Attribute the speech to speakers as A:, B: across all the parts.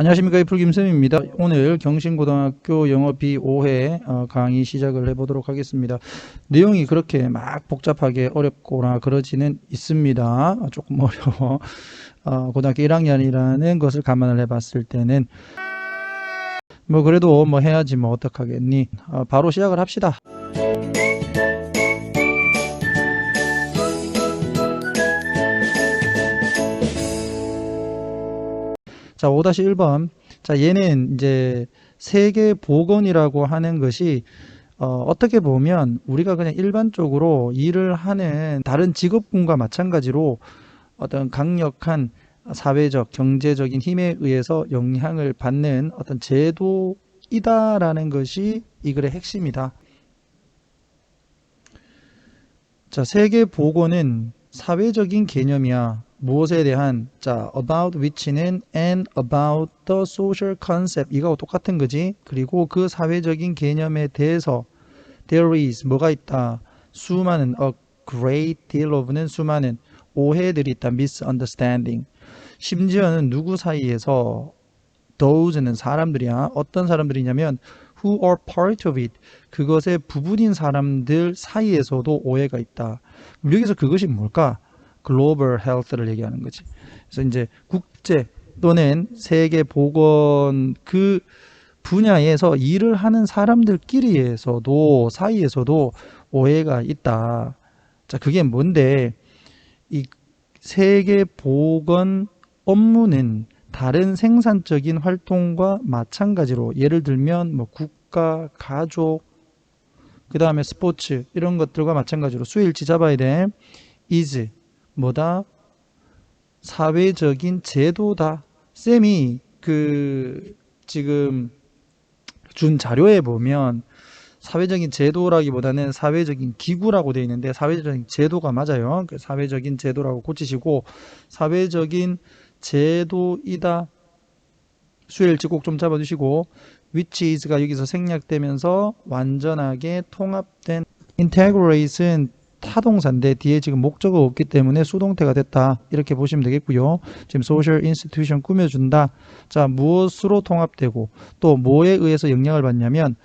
A: 안녕하십니까 이풀 김쌤입니다. 오늘 경신고등학교 영어 B5회 어, 강의 시작을 해보도록 하겠습니다. 내용이 그렇게 막 복잡하게 어렵거나 그러지는 있습니다. 조금 어려워. 어, 고등학교 1학년이라는 것을 감안을 해봤을 때는 뭐 그래도 뭐 해야지 뭐 어떡하겠니. 어, 바로 시작을 합시다. 자, 5-1번. 자, 얘는 이제 세계 보건이라고 하는 것이 어, 어떻게 보면 우리가 그냥 일반적으로 일을 하는 다른 직업군과 마찬가지로 어떤 강력한 사회적, 경제적인 힘에 의해서 영향을 받는 어떤 제도이다라는 것이 이 글의 핵심이다. 자, 세계 보건은 사회적인 개념이야. 무엇에 대한 자 about which는 and about the social concept. 이거하고 똑같은 거지. 그리고 그 사회적인 개념에 대해서 there is 뭐가 있다? 수많은 a great deal of는 수많은 오해들이 있다. misunderstanding. 심지어는 누구 사이에서 those는 사람들이야. 어떤 사람들이냐면 who are part of it. 그것의 부분인 사람들 사이에서도 오해가 있다. 여기서 그것이 뭘까 글로벌 헬스를 얘기하는 거지. 그래서 이제 국제 또는 세계 보건 그 분야에서 일을 하는 사람들끼리에서도 사이에서도 오해가 있다. 자, 그게 뭔데? 이 세계 보건 업무는 다른 생산적인 활동과 마찬가지로 예를 들면 뭐 국가, 가족, 그 다음에 스포츠 이런 것들과 마찬가지로 수일치 잡아야 돼. is 뭐다? 사회적인 제도다. 쌤이 그 지금 준 자료에 보면 사회적인 제도라기보다는 사회적인 기구라고 되어 있는데 사회적인 제도가 맞아요. 그 사회적인 제도라고 고치시고 사회적인 제도이다. 수일지 꼭 좀 잡아주시고 which is가 여기서 생략되면서 완전하게 통합된 integrate은 타동사인데 뒤에 지금 목적어 없기 때문에 수동태가 됐다. 이렇게 보시면 되겠고요. 지금 social institution 꾸며준다. 자 무엇으로 통합되고 또 뭐에 의해서 영향을 받냐면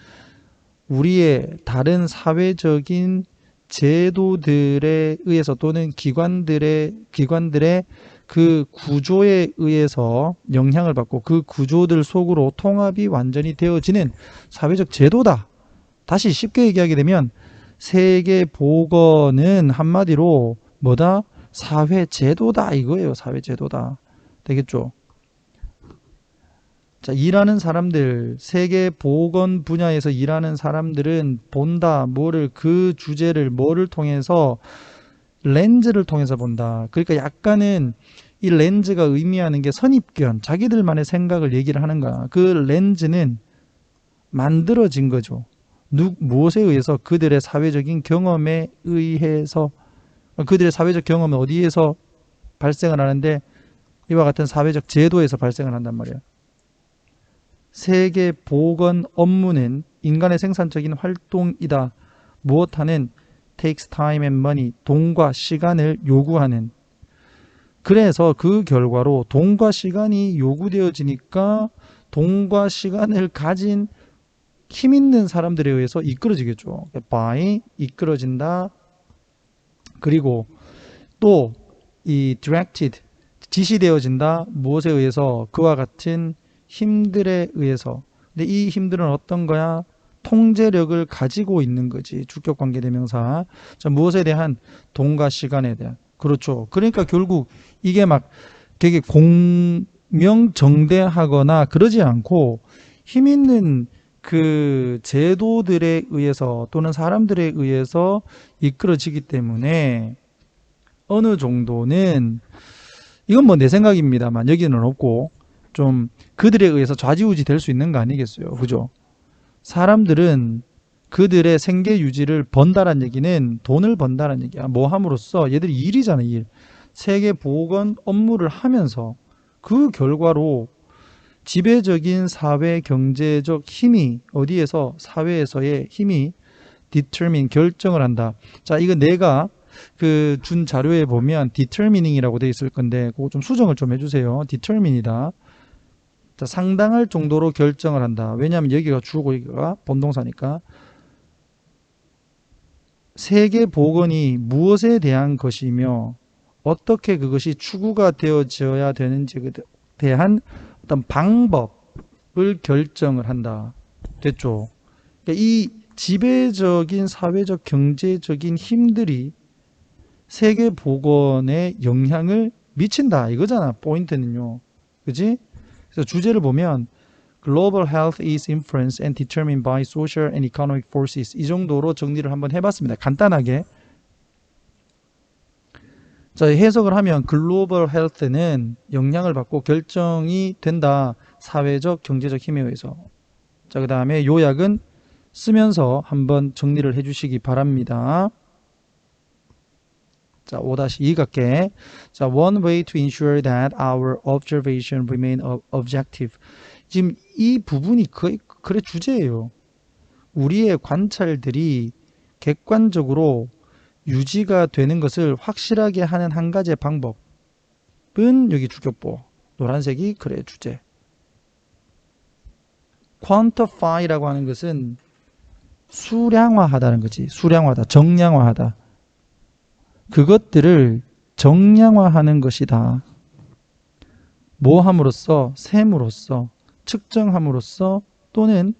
A: 우리의 다른 사회적인 제도들에 의해서 또는 기관들의 기관들의 그 구조에 의해서 영향을 받고 그 구조들 속으로 통합이 완전히 되어지는 사회적 제도다. 다시 쉽게 얘기하게 되면 세계 보건은 한마디로 뭐다? 사회 제도다 이거예요. 사회 제도다. 되겠죠? 자, 일하는 사람들, 세계 보건 분야에서 일하는 사람들은 본다. 뭐를 그 주제를 뭐를 통해서 렌즈를 통해서 본다. 그러니까 약간은 이 렌즈가 의미하는 게 선입견, 자기들만의 생각을 얘기를 하는 거야. 그 렌즈는 만들어진 거죠. 누, 무엇에 의해서 그들의 사회적인 경험에 의해서 그들의 사회적 경험은 어디에서 발생을 하는데 이와 같은 사회적 제도에서 발생을 한단 말이야. 세계 보건 업무는 인간의 생산적인 활동이다. 무엇하는 takes time and money 돈과 시간을 요구하는 그래서 그 결과로 돈과 시간이 요구되어지니까 돈과 시간을 가진 힘 있는 사람들에 의해서 이끌어지겠죠. by 이끌어진다. 그리고 또 이 directed 지시되어진다. 무엇에 의해서 그와 같은 힘들에 의해서. 근데 이 힘들은 어떤 거야? 통제력을 가지고 있는 거지. 주격 관계 대명사. 자, 무엇에 대한 돈과 시간에 대한. 그렇죠. 그러니까 결국 이게 막 되게 공명정대하거나 그러지 않고 힘 있는 그 제도들에 의해서 또는 사람들에 의해서 이끌어지기 때문에 어느 정도는 이건 뭐 내 생각입니다만 여기는 없고 좀 그들에 의해서 좌지우지 될 수 있는 거 아니겠어요. 그죠? 사람들은 그들의 생계 유지를 번다란 얘기는 돈을 번다란 얘기야. 뭐 함으로써 얘들이 일이잖아, 일. 세계 보건 업무를 하면서 그 결과로 지배적인 사회 경제적 힘이 어디에서 사회에서의 힘이 determine 결정을 한다. 자, 이거 내가 그 준 자료에 보면 determining이라고 돼 있을 건데 그거 좀 수정을 좀 해주세요. determine이다. 자, 상당할 정도로 결정을 한다. 왜냐하면 여기가 주고 여기가 본동사니까. 세계 복원이 무엇에 대한 것이며 어떻게 그것이 추구가 되어져야 되는지에 대한 어떤 방법을 결정을 한다. 됐죠? 그러니까 이 지배적인 사회적 경제적인 힘들이 세계 복원에 영향을 미친다 이거잖아. 포인트는요. 그지? 그래서 주제를 보면 Global health is influenced and determined by social and economic forces. 이 정도로 정리를 한번 해봤습니다. 간단하게. 자, 해석을 하면 글로벌 헬스는 영향을 받고 결정이 된다. 사회적, 경제적 힘에 의해서. 자, 그 다음에 요약은 쓰면서 한번 정리를 해주시기 바랍니다. 자, 5-2 갈게. 자, one way to ensure that our observation remain objective. 지금 이 부분이 거의 그래 주제예요. 우리의 관찰들이 객관적으로 유지가 되는 것을 확실하게 하는 한 가지의 방법은 여기 주격보. 노란색이 그래 주제. quantify라고 하는 것은 수량화하다는 거지. 수량화하다. 정량화하다. 그것들을 정량화하는 것이다. 뭐 함으로써 셈으로써 측정함으로써 또는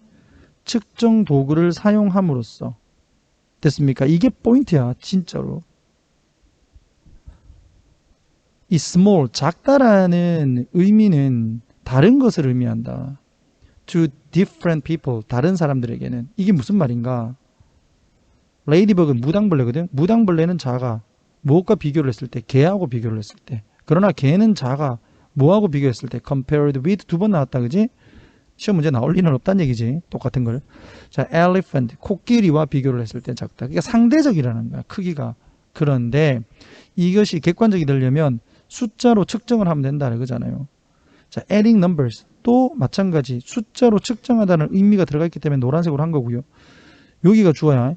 A: 측정 도구를 사용함으로써 됐습니까? 이게 포인트야 진짜로. 이 small 작다라는 의미는 다른 것을 의미한다. To different people 다른 사람들에게는. 이게 무슨 말인가? 레이디버그는 무당벌레거든? 무당벌레는 작아 무엇과 비교를 했을 때? 개하고 비교를 했을 때. 그러나 개는 작아 뭐하고 비교했을 때. compared with 두 번 나왔다 그지 시험 문제 나올 리는 없다는 얘기지. 똑같은 걸. 자, elephant 코끼리와 비교를 했을 때 작다. 그러니까 상대적이라는 거야 크기가. 그런데 이것이 객관적이 되려면 숫자로 측정을 하면 된다는 거잖아요. 자, adding numbers 또 마찬가지 숫자로 측정하다는 의미가 들어가 있기 때문에 노란색으로 한 거고요. 여기가 주어야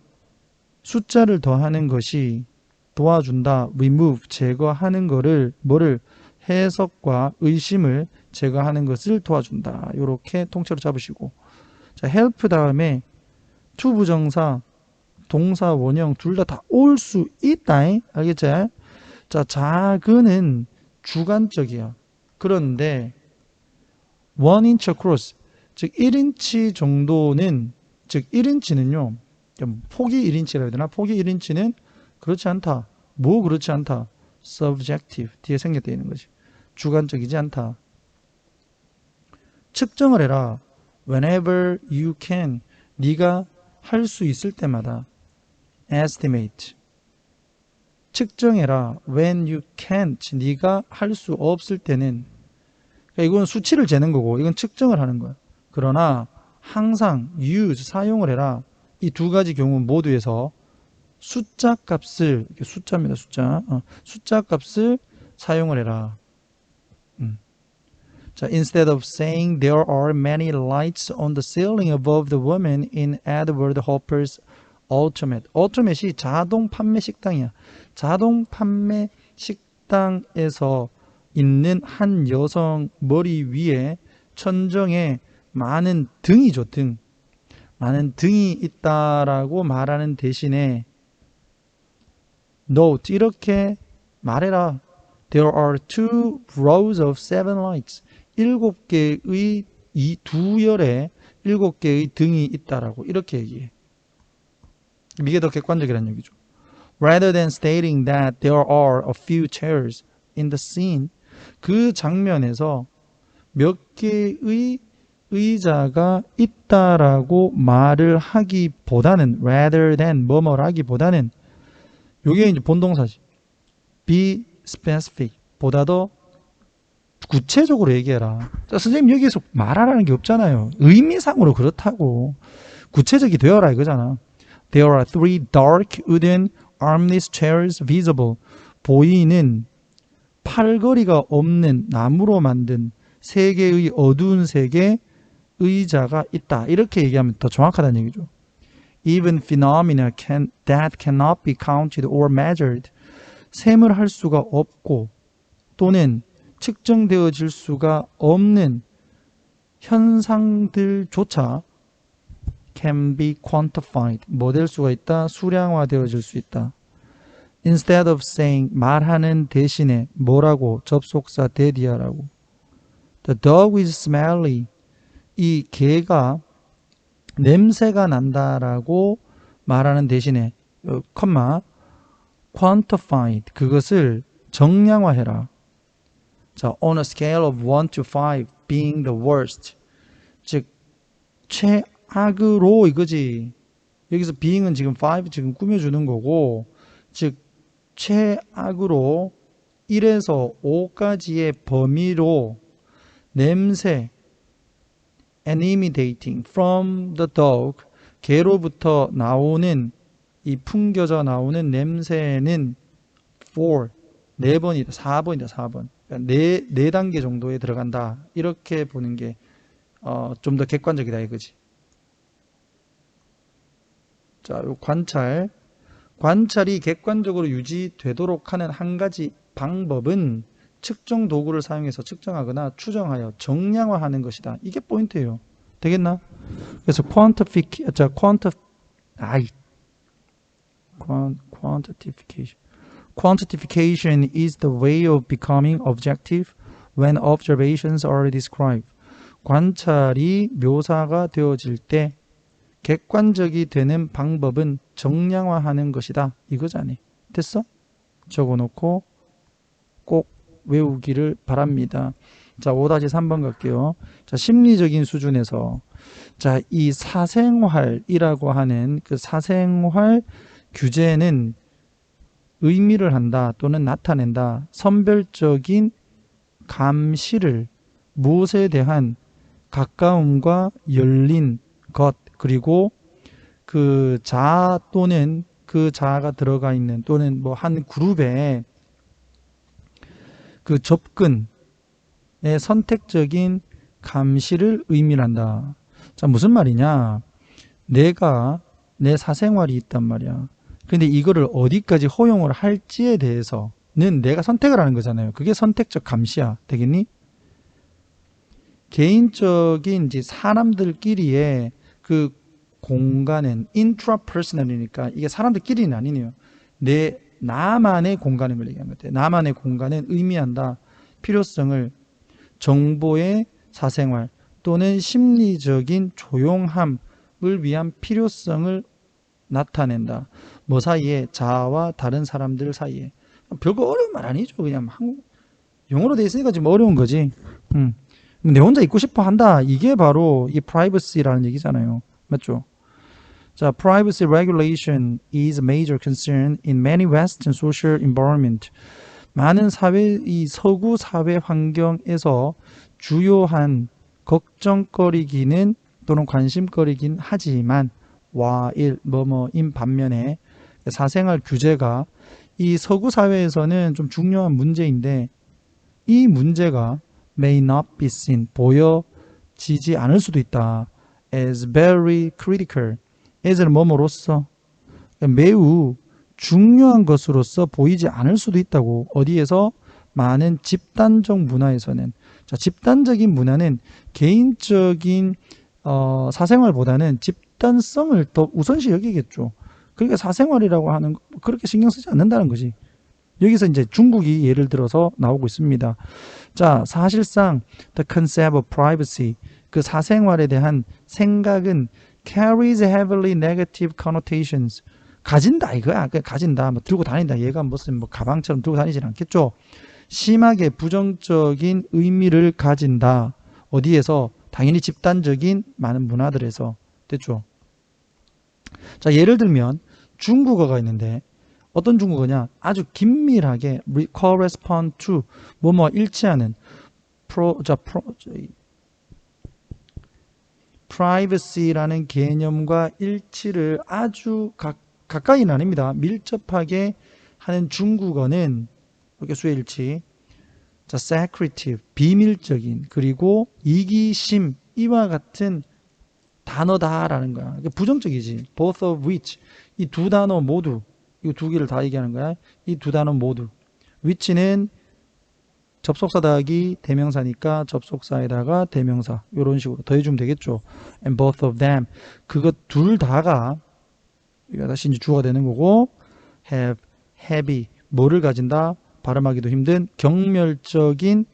A: 숫자를 더하는 것이 도와준다 remove 제거하는 거를 뭐를 해석과 의심을 제거하는 것을 도와준다. 이렇게 통째로 잡으시고 자 help 다음에 to 부정사 동사 원형 둘 다 다 올 수 있다. 알겠지? 자 작은은 주관적이야. 그런데 1인치 across 즉 1인치 정도는 즉 1인치는요. 폭이 1인치라 해야 되나? 폭이 1인치는 그렇지 않다. 뭐 그렇지 않다. subjective 뒤에 생략되어 있는 거지. 주관적이지 않다. 측정을 해라. Whenever you can. 네가 할 수 있을 때마다. Estimate. 측정해라. When you can't. 네가 할 수 없을 때는. 그러니까 이건 수치를 재는 거고 이건 측정을 하는 거야. 그러나 항상 use 사용을 해라. 이 두 가지 경우 모두에서 숫자 값을 숫자입니다. 숫자. 어, 숫자 값을 사용을 해라. 자, instead of saying there are many lights on the ceiling above the woman in Edward Hopper's Ultimate. Ultimate이 자동 판매 식당이야. 자동 판매 식당에서 있는 한 여성 머리 위에 천정에 많은 등이죠, 등. 많은 등이 있다라고 말하는 대신에 note 이렇게 말해라. There are two rows of seven lights. 일곱 개의 이 두 열에 일곱 개의 등이 있다라고 이렇게 얘기해. 이게 더 객관적이라는 얘기죠. Rather than stating that there are a few chairs in the scene, 그 장면에서 몇 개의 의자가 있다라고 말을 하기보다는 rather than 뭐뭐라기보다는 요게 이제 본동사지. be specific 보다 더 구체적으로 얘기해라. 자, 선생님 여기에서 말하라는 게 없잖아요. 의미상으로 그렇다고. 구체적이 되어라 이거잖아. There are three dark wooden armless chairs visible. 보이는 팔걸이가 없는 나무로 만든 세 개의 어두운 색의 의자가 있다. 이렇게 얘기하면 더 정확하다는 얘기죠. Even phenomena can, that cannot be counted or measured. 셈을 할 수가 없고 또는 측정되어질 수가 없는 현상들조차 can be quantified. 뭐 될 수가 있다? 수량화되어질 수 있다. Instead of saying 말하는 대신에 뭐라고 접속사 대디하라고. The dog is smelly. 이 개가 냄새가 난다라고 말하는 대신에 어, 컴마 quantified 그것을 정량화해라. 자, on a scale of 1 to 5 being the worst. 즉 최악으로 이거지. 여기서 being은 지금 5 지금 꾸며 주는 거고 즉 최악으로 1에서 5까지의 범위로 냄새 emanating from the dog 개로부터 나오는 이 풍겨져 나오는 냄새는 4네 번이다. 4번이다. 4번. 그러니까 네, 네 단계 정도에 들어간다. 이렇게 보는 게 어, 좀 더 객관적이다 이거지. 자, 요 관찰. 관찰이 객관적으로 유지되도록 하는 한 가지 방법은 측정 도구를 사용해서 측정하거나 추정하여 정량화하는 것이다. 이게 포인트예요. 되겠나? 그래서 quantific, 자, quanti, 아이, quan, quantification. Quantification is the way of becoming objective when observations are described. 관찰이 묘사가 되어질 때 객관적이 되는 방법은 정량화하는 것이다. 이거잖니. 됐어? 적어놓고 꼭 외우기를 바랍니다. 자, 5-3번 갈게요. 자, 심리적인 수준에서 자, 이 사생활이라고 하는 그 사생활 규제는 의미를 한다 또는 나타낸다. 선별적인 감시를 무엇에 대한 가까움과 열린 것 그리고 그 자아 또는 그 자아가 들어가 있는 또는 뭐 한 그룹에 그 접근의 선택적인 감시를 의미한다. 자, 무슨 말이냐? 내가 내 사생활이 있단 말이야. 근데 이거를 어디까지 허용을 할지에 대해서는 내가 선택을 하는 거잖아요. 그게 선택적 감시야. 되겠니? 개인적인 이제 사람들끼리의 그 공간은 intrapersonal이니까 이게 사람들끼리는 아니네요. 내 나만의 공간을 얘기하는 것 같아요. 나만의 공간은 의미한다. 필요성을 정보의 사생활 또는 심리적인 조용함을 위한 필요성을 나타낸다. 뭐 사이에 자아와 다른 사람들 사이에 별거 어려운 말 아니죠. 그냥 한국 영어로 돼 있으니까 좀 어려운 거지. 음. 내 혼자 있고 싶어 한다. 이게 바로 이 privacy라는 얘기잖아요. 맞죠? 자, privacy regulation is a major concern in many Western social environment. 많은 사회, 이 서구 사회 환경에서 주요한 걱정거리기는 또는 관심거리긴 하지만 와일 뭐뭐인 반면에 사생활 규제가 이 서구 사회에서는 좀 중요한 문제인데 이 문제가 may not be seen 보여지지 않을 수도 있다. As very critical. As는 뭐뭐로서 매우 중요한 것으로서 보이지 않을 수도 있다고. 어디에서? 많은 집단적 문화에서는. 자 집단적인 문화는 개인적인 어, 사생활보다는 집 단성을 더 우선시 여기겠죠. 그러니까 사생활이라고 하는 거 그렇게 신경 쓰지 않는다는 거지. 여기서 이제 중국이 예를 들어서 나오고 있습니다. 자, 사실상 the concept of privacy 그 사생활에 대한 생각은 carries heavily negative connotations. 가진다 이거야. 그 가진다. 뭐 들고 다닌다. 얘가 무슨 뭐 가방처럼 들고 다니진 않겠죠. 심하게 부정적인 의미를 가진다. 어디에서 당연히 집단적인 많은 문화들에서 됐죠. 자, 예를 들면 중국어가 있는데 어떤 중국어냐? 아주 긴밀하게 correspond to 뭐뭐 일치하는 pro 자 pro privacy라는 개념과 일치를 아주 가, 가까이는 아닙니다. 밀접하게 하는 중국어는 이렇게 수일치 자, secretive, 비밀적인, 그리고 이기심, 이와 같은 단어다라는 거야. 부정적이지. both of which. 이 두 단어 모두, 이 두 개를 다 얘기하는 거야. 이 두 단어 모두. which는 접속사 더하기 대명사니까 접속사에다가 대명사 이런 식으로 더해주면 되겠죠. And both of them 그것 둘 다가 이거 다시 이제 주어가 되는 거고 have, heavy 뭐를 가진다? 발음하기도 힘든 경멸적인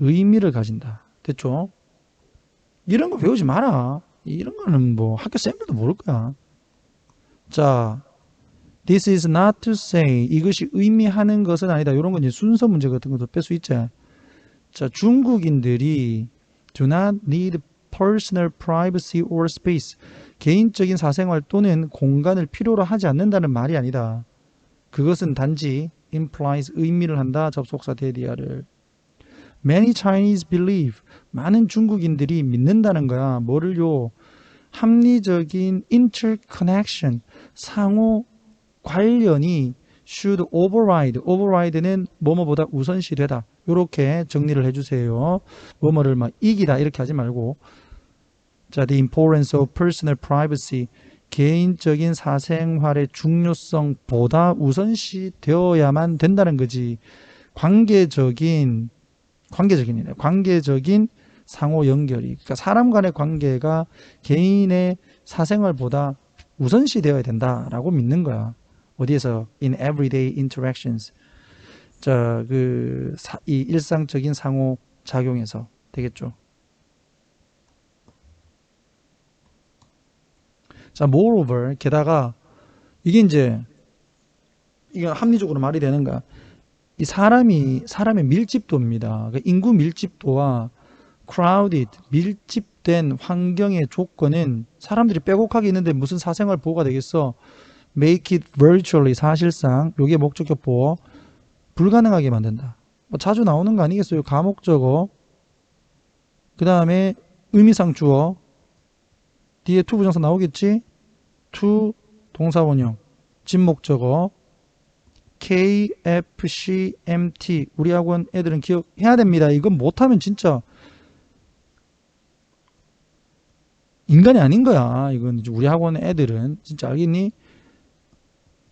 A: 의미를 가진다. 됐죠? 이런 거 배우지 마라. 이런 거는 뭐 학교 쌤들도 모를 거야. 자, This is not to say 이것이 의미하는 것은 아니다. 이런 건 이제 순서 문제 같은 것도 뺄 수 있지. 자, 중국인들이 do not need personal privacy or space. 개인적인 사생활 또는 공간을 필요로 하지 않는다는 말이 아니다. 그것은 단지 implies 의미를 한다. 접속사 대디아를. Many Chinese believe 많은 중국인들이 믿는다는 거야. 뭐를요? 합리적인 interconnection 상호 관련이 should override. override는 뭐뭐보다 우선시 되다. 이렇게 정리를 해주세요. 뭐뭐를 막 이기다 이렇게 하지 말고 자, the importance of personal privacy. 개인적인 사생활의 중요성보다 우선시 되어야만 된다는 거지. 관계적인 관계적인이네. 관계적인 상호 연결이. 그러니까 사람 간의 관계가 개인의 사생활보다 우선시 되어야 된다라고 믿는 거야. 어디에서 in everyday interactions. 자, 그 이 일상적인 상호 작용에서 되겠죠. 자, moreover 게다가 이게 이제 이게 합리적으로 말이 되는가? 이 사람이 사람의 밀집도입니다. 그러니까 인구 밀집도와 crowded 밀집된 환경의 조건은 사람들이 빼곡하게 있는데 무슨 사생활 보호가 되겠어? make it virtually 사실상 요게 목적격 보호 불가능하게 만든다. 뭐 자주 나오는 거 아니겠어요? 가목적어 그 다음에 의미상 주어 뒤에 to 부정사 나오겠지? to 동사원형 진목적어 KFCMT 우리 학원 애들은 기억해야 됩니다. 이건 못하면 진짜 인간이 아닌 거야. 이건 우리 학원 애들은 진짜 알겠니?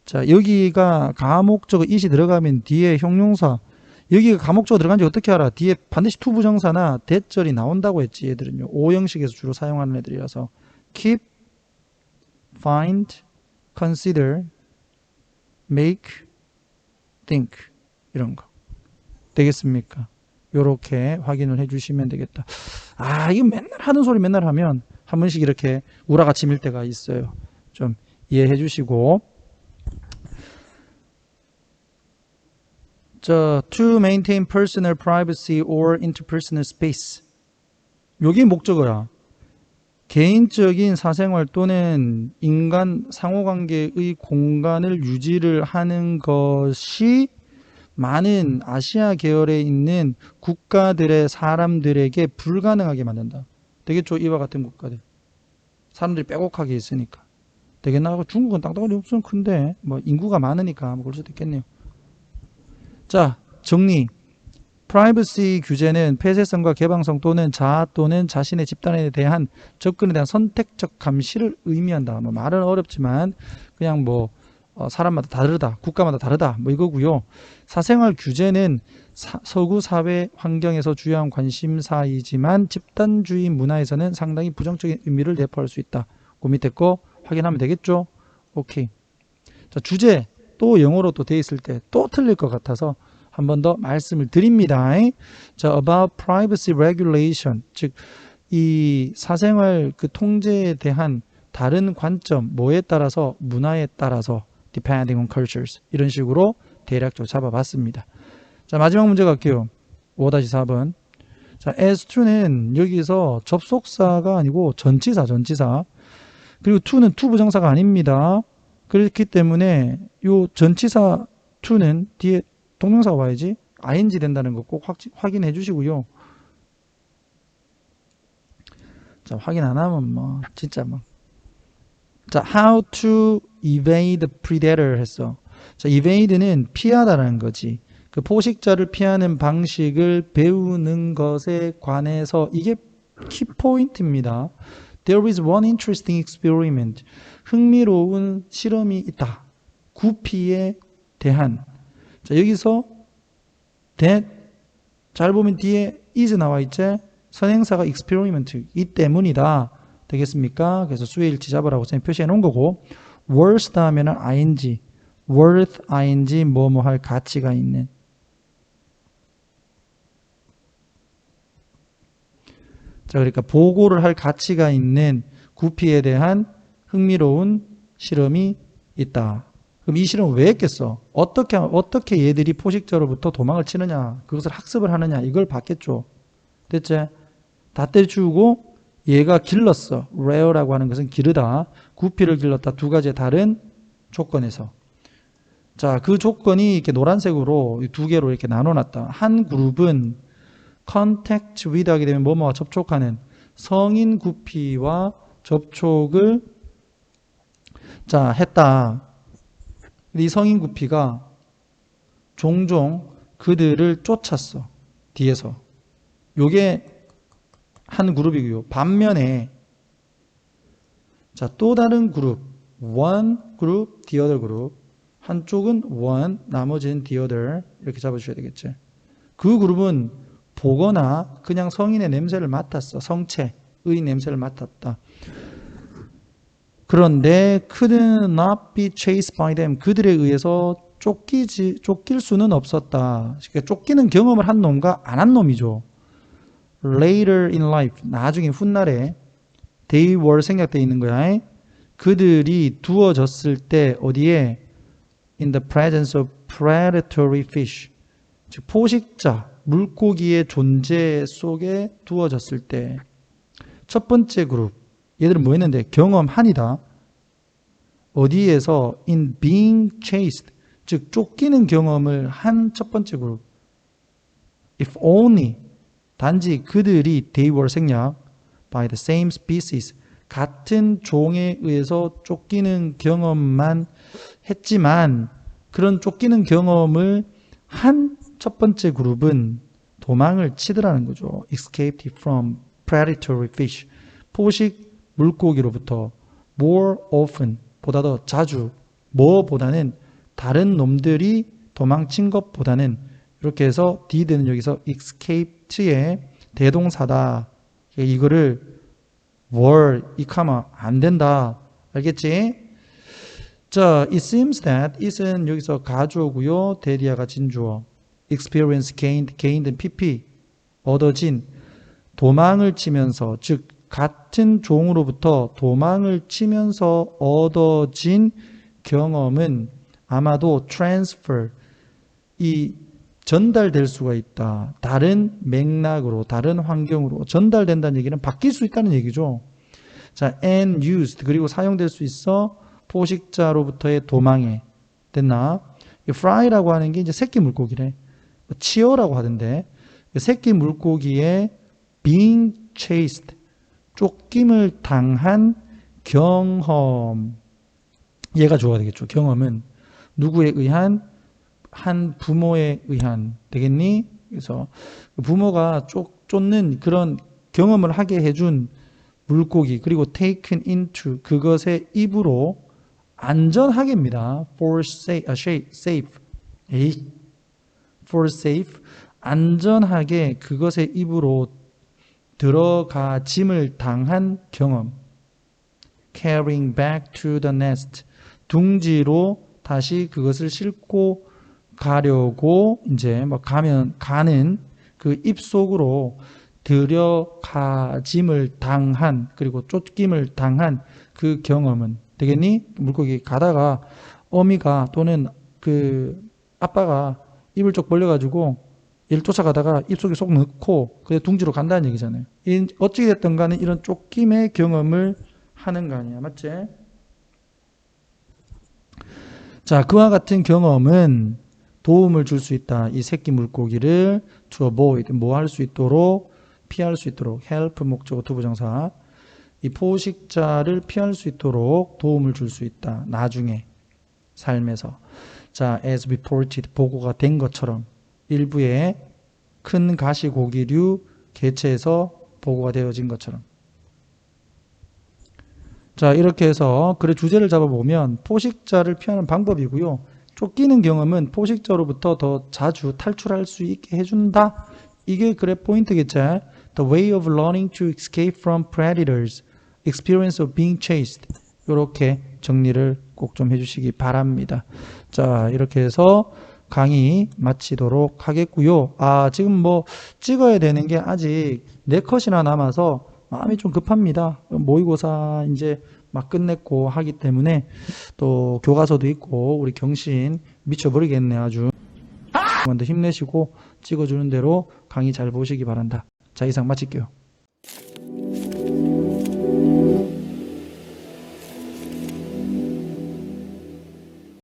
A: 자 여기가 가목적어 it이 들어가면 뒤에 형용사 여기가 가목적어 들어간지 어떻게 알아? 뒤에 반드시 투부정사나 대절이 나온다고 했지 얘들은요. 오형식에서 주로 사용하는 애들이라서 keep, find, consider, make, think 이런 거 되겠습니까? 요렇게 확인을 해주시면 되겠다. 아 이거 맨날 하는 소리 맨날 하면 한 번씩 이렇게 우라가 치밀 때가 있어요. 좀 이해해 주시고 자, to maintain personal privacy or interpersonal space. 요게 목적어야. 개인적인 사생활 또는 인간 상호관계의 공간을 유지를 하는 것이 많은 아시아 계열에 있는 국가들의 사람들에게 불가능하게 만든다. 되겠죠? 이와 같은 국가들. 사람들이 빼곡하게 있으니까. 되겠나? 하고 중국은 땅덩어리 엄청 큰데, 뭐, 인구가 많으니까, 뭐, 그럴 수도 있겠네요. 자, 정리. 프라이버시 규제는 폐쇄성과 개방성 또는 자아 또는 자신의 집단에 대한 접근에 대한 선택적 감시를 의미한다. 뭐 말은 어렵지만 그냥 뭐 어, 사람마다 다르다, 국가마다 다르다, 뭐 이거고요. 사생활 규제는 사, 서구 사회 환경에서 주요한 관심사이지만 집단주의 문화에서는 상당히 부정적인 의미를 내포할 수 있다. 그 밑에 거 확인하면 되겠죠? 오케이. 자, 주제 또 영어로 또 돼 있을 때 또 틀릴 것 같아서 한 번 더 말씀을 드립니다. 자, about privacy regulation. 즉, 이 사생활 그 통제에 대한 다른 관점, 뭐에 따라서, 문화에 따라서, depending on cultures. 이런 식으로 대략적으로 잡아봤습니다. 자, 마지막 문제 갈게요. 5-4번. 자, as2는 여기서 접속사가 아니고 전치사, 전치사. 그리고 to는 to 부정사가 아닙니다. 그렇기 때문에 요 전치사 to는 뒤에 동명사가 와야지 ing 된다는 거 꼭 확인해 주시고요. 자, 확인 안 하면 뭐 진짜 뭐. 자, how to evade predator 했어. 자, evade는 피하다라는 거지. 그 포식자를 피하는 방식을 배우는 것에 관해서 이게 키포인트입니다. There is one interesting experiment. 흥미로운 실험이 있다. 구피에 대한. 자, 여기서 that 잘 보면 뒤에 is 나와 있지? 선행사가 experiment 이 때문이다. 되겠습니까? 그래서 수의 일치 잡으라고 선생님 표시해 놓은 거고 worth 다음에는 ing worth ing 뭐뭐 할 가치가 있는 자 그러니까 보고를 할 가치가 있는 구피에 대한 흥미로운 실험이 있다. 그럼 이 실험을 왜 했겠어? 어떻게 어떻게 얘들이 포식자로부터 도망을 치느냐, 그것을 학습을 하느냐 이걸 봤겠죠. 됐지? 다 때려치우고 얘가 길렀어. rare라고 하는 것은 기르다. 구피를 길렀다. 두 가지의 다른 조건에서. 자, 그 조건이 이렇게 노란색으로 두 개로 이렇게 나눠놨다. 한 그룹은 contact with 하게 되면 뭐뭐와 접촉하는 성인 구피와 접촉을 자, 했다. 이 성인 구피가 종종 그들을 쫓았어. 뒤에서. 요게 한 그룹이고요. 반면에 자, 또 다른 그룹. one group, the other group. 한쪽은 one, 나머지는 the other. 이렇게 잡아 주셔야 되겠지. 그 그룹은 보거나 그냥 성인의 냄새를 맡았어. 성체의 냄새를 맡았다. 그런데 could not be chased by them. 그들에 의해서 쫓기지 쫓길 수는 없었다. 그러니까 쫓기는 경험을 한 놈과 안 한 놈이죠. Later in life, 나중에 훗날에 they were 생략되어 있는 거야. 그들이 두어졌을 때 어디에 in the presence of predatory fish, 즉 포식자 물고기의 존재 속에 두어졌을 때 첫 번째 그룹 얘들은 뭐 했는데 경험한이다. 어디에서 in being chased 즉 쫓기는 경험을 한 첫 번째 그룹 if only 단지 그들이 they were 생략 by the same species 같은 종에 의해서 쫓기는 경험만 했지만 그런 쫓기는 경험을 한 첫 번째 그룹은 도망을 치더라는 거죠. escaped from predatory fish. 포식 물고기로부터 more often 보다 더 자주 뭐보다는 다른 놈들이 도망친 것보다는 이렇게 해서 did는 여기서 escaped의 대동사다. 이거를 were 이 카마 안 된다. 알겠지? 자, it seems that it은 여기서 가주어고요. 데리아가 진주어. experience gained, gained pp 얻어진 도망을 치면서 즉 같은 종으로부터 도망을 치면서 얻어진 경험은 아마도 transfer 이 전달될 수가 있다. 다른 맥락으로, 다른 환경으로 전달된다는 얘기는 바뀔 수 있다는 얘기죠. 자, and used 그리고 사용될 수 있어 포식자로부터의 도망에 됐나? 이 fry라고 하는 게 이제 새끼 물고기래. 치어라고 하던데 새끼 물고기에 being chased 쫓김을 당한 경험 얘가 줘야 되겠죠. 경험은 누구에 의한 한 부모에 의한 되겠니? 그래서 부모가 쫓, 쫓는 그런 경험을 하게 해준 물고기 그리고 taken into 그것의 입으로 안전하게입니다. for safe, 아, safe. for safe 안전하게 그것의 입으로 들어가 짐을 당한 경험. carrying back to the nest 둥지로 다시 그것을 싣고 가려고 이제 뭐 가면 가는 그 입속으로 들여가짐을 당한 그리고 쫓김을 당한 그 경험은 되겠니? 물고기 가다가 어미가 또는 그 아빠가 입을 쪽 벌려가지고 얘를 쫓아가다가 입속에 쏙 넣고 그래 둥지로 간다는 얘기잖아요. 어찌 됐든 간에 이런 쫓김의 경험을 하는 거 아니야. 맞지? 자, 그와 같은 경험은 도움을 줄 수 있다. 이 새끼 물고기를 to avoid, 뭐 할 수 있도록, 피할 수 있도록, help 목적어 투부정사. 이 포식자를 피할 수 있도록 도움을 줄 수 있다. 나중에, 삶에서. 자, as reported, 보고가 된 것처럼 일부의 큰 가시고기류 개체에서 보고가 되어진 것처럼. 자, 이렇게 해서 글의 주제를 잡아보면 포식자를 피하는 방법이고요. 쫓기는 경험은 포식자로부터 더 자주 탈출할 수 있게 해준다. 이게 그래 포인트겠지. The way of learning to escape from predators, experience of being chased. 이렇게 정리를 꼭 좀 해주시기 바랍니다. 자, 이렇게 해서 강의 마치도록 하겠고요. 아, 지금 뭐 찍어야 되는 게 아직 네 컷이나 남아서 마음이 좀 급합니다. 모의고사 이제 막 끝냈고 하기 때문에 또 교과서도 있고 우리 경신 미쳐버리겠네 아주. 더 힘내시고 찍어주는 대로 강의 잘 보시기 바란다. 자, 이상 마칠게요.